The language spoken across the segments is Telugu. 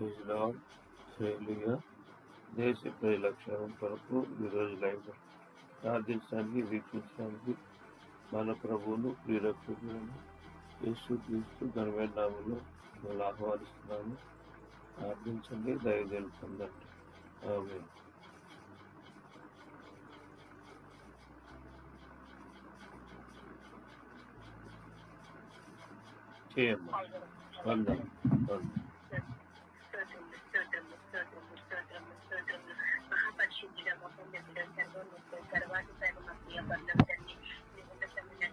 ఇజ్రాయల్ శైలియ దేశ ప్రజల కొరకు ఈరోజు లైవ్ ప్రార్థించడానికి వీక్షించడానికి మన ప్రభువును ప్రియరక్షకులను యేసు క్రీస్తు ఘనమైన నామంలో మిమ్మల్ని ఆహ్వానిస్తున్నాను ప్రార్థించండి దయచేసి పొందండి. ఆమె చేయమ్మా. వందం వందం మహాపరిశుద్ధుడ మహోన్నతుడ సర్వోన్నతుడ సర్వాధి సర్వమతీయ బంధం తండ్రి మీ ఉన్నతమైన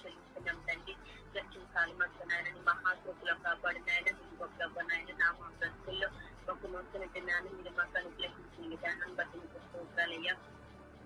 చెల్లిస్తున్నాం తండ్రి మహాకృతులు గొప్ప నాయన నా మా బ్రతుకుల్లో ఒక నూతన దినాన్ని మీరు మాకు అనుగ్రహించిన విధానం బట్టి మీకు స్తోత్రాలయ్యా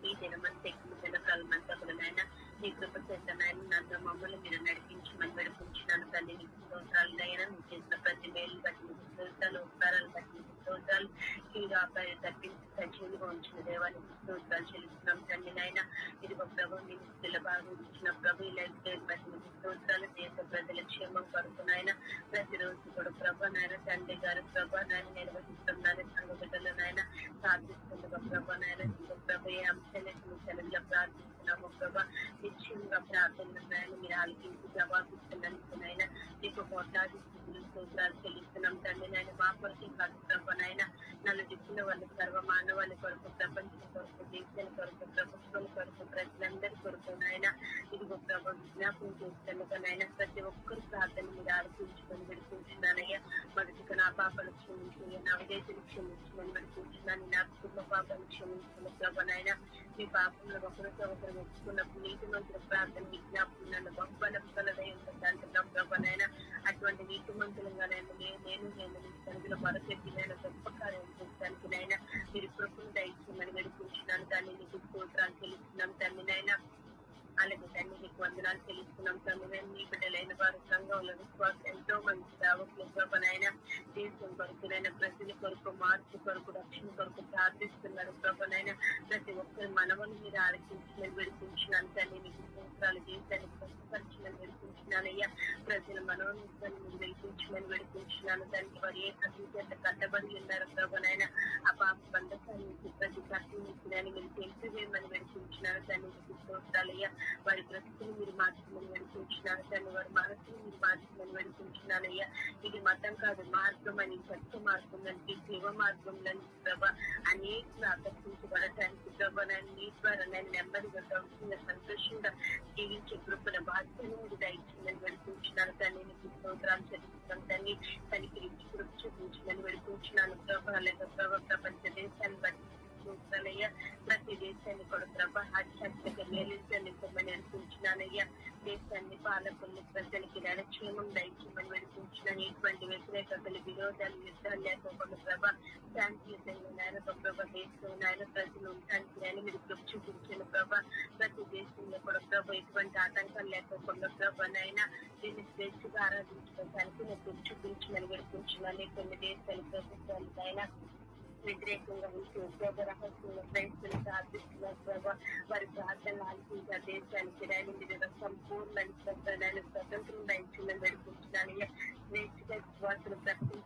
ఈ దినమంతా ఎక్కువ దినకాలం కూడా నాయన నీ కృప చేత నాయన నన్ను మమ్మల్ని మీరు నడిపించమని నడిపించినాను తల్లి నీకు స్తోత్రాలు నాయన నువ్వు చేసిన ప్రతి మేలు బట్టి నీకు స్తోత్రాలు ఉపకారాలు బట్టి నీకు స్తోత్రాలు కీగా తప్పించి సజీవులుగా ఉంచిన దేవానికి స్తోత్రాలు చెల్లిస్తున్నాం. తండ్రి నాయన ఇదిగో ప్రభు నీకు స్థిల భాగం ఇచ్చిన ప్రభు ఇలా బట్టి స్తోత్రాలు దేశ ప్రజల క్షేమం కొరకు నాయన ప్రతిరోజు కూడా ప్రభు నాయన తండ్రి గారు ప్రభు నాయన నిర్వహిస్తున్నాను సంఘ బిడ్డలు నాయన ప్రార్థిస్తుండగా ప్రభు నాయన ఇదిగో ప్రభు ఏ అంశాలను సెలవుగా ప్రార్థిస్తున్నాము ప్రభా. నిశ్చయంగా ప్రార్థనలు మీరు ఆలకించి జవాబిస్తున్నందుకు నాయన. నీకు కోట్లాది స్థితులు సూత్రాలు చెల్లిస్తున్నాం తండ్రి నాయన. మా కొరకు కాదు ప్రభు నాయన. నన్ను దిక్కుల వాళ్ళు సర్వ మానవాళ్ళ కొరకు ప్రపంచం కొరకు దేశాల కొరకు ప్రభుత్వం కొరకు ప్రజలందరి కొరకు నాయన. ఇదిగో ప్రభు విజ్ఞాపం చేస్తుండగా నాయన. ప్రతి ఒక్కరు ప్రార్థన మీరు ఆలోచించుకొని విడిపించున్నానయ్యా మొదటిగా నా పాపలు క్షమించి నా విదేశీలు క్షమించమని విడిపించున్నాను నా కుటుంబ పాపలు క్షమించుకున్న ప్రభు నాయన మీ పాపంలో ఒకరితో ఒకరు మెచ్చుకున్నప్పుడు నీతి మంత్రుల ప్రార్థన విజ్ఞాపం నన్ను బహుబలం కలదై ఉంటుందంటున్నాం అటువంటి నీతి మంత్రులుగా నేను నేను నేను నీ సన్నిధిలో మరొకటి నేను గొప్ప కార్యం చేస్తానికి నైనా మీరు కృపను దయచేయమని విడిపించినాను దాన్ని నీకు స్తోత్రాలు అలాగే వందనాలు తెలుసుకున్నాం. తండ్రి మీ బిడ్డలైన వారు సంఘంలో విశ్వాసం ఎంతో మంది సేవకులు ప్రభనైనా దేశం కొరకునైనా ప్రజల కొరకు మార్పు కొరకు రక్షణ కొరకు ప్రార్థిస్తున్నారు ప్రభనైనా ప్రతి ఒక్కరి మనవని మీరు ఆలోచించిన విడిపించినాను తండ్రి నీకు స్తోత్రాలు దేశాన్ని స్వస్థపరిచిన విడిపించినానయ్యా ప్రజల మనోనిస్తాన్ని మీరు విడిపించమని విడిపించినాను తండ్రి వారు ఏ కథం చేత కట్టబడి ఉన్నారు ప్రభనైనా ఆ పాప బంధకాన్ని ప్రతి కష్టం ఇచ్చినని మీరు తెలిసివేయమని విడిపించినారు తండ్రి స్తోత్రాలయ్యా వారి బ్రతుకులు మీరు మార్చమని విడిపించినారు తండ్రి వారి మనసును మీరు మార్చమని విడిపించినారయ్యా ఇది మతం కాదు మార్గం అని సత్య మార్గం అంటే శివ మార్గం ప్రభ అనేక ఆకర్షించబడటానికి ప్రభ నన్ను నీ ద్వారా నేను నెమ్మదిగా సౌఖ్యంగా సంతోషంగా జీవించే కృపణ బాధ్యతను మీరు దయచిందని విడిపించినారు తండ్రి నీకు స్తోత్రాలు చదివిస్తాను తండ్రి తనకి కృప చూపించమని విడిపించినాను ప్రభ. లేదా ప్రభ ప్రపంచ దేశాన్ని బట్టి చూస్తానయ్యా ప్రతి దేశాన్ని కూడా ప్రభా ఆధ్యాత్మిక మేలించమని అనిపించినానయ్యా దేశాన్ని పాలకుల్ని ప్రజలకి నరక్షేమం దయచేయమని విడిపించినాను ఎటువంటి వ్యతిరేకతలు విరోధాలు యుద్ధాలు లేకపోకుండా ప్రభా శాంతియుతంగా నాయన ప్రభావ దేశంలో నాయన ప్రజలు ఉండడానికి నేను మీరు కృప చూపించిన ప్రభా. ప్రతి దేశంలో కూడా ప్రభ ఎటువంటి ఆటంకాలు లేకపోకుండా ప్రభ నాయన దీన్ని స్వేచ్ఛగా ఆరాధించడానికి నేను కృప చూపించమని విడిపించినాను కొన్ని దేశాలు ప్రభుత్వాలు అయినా వ్యతిరేకంగా ఉంటూ ఉద్యోగ రహస్యంలో ప్రయత్నం ప్రార్థిస్తున్నారు ప్రభా వారి ప్రార్థనలు ఆలకించే దేశానికి రైలు మీద సంపూర్ణ నిశ్శబ్దాన్ని స్వతంత్రం దయచిందని నడిపించడానికి స్వేచ్ఛగా విశ్వాసులు ప్రకటించడానికి మీరు కృప అనుగ్రహించమని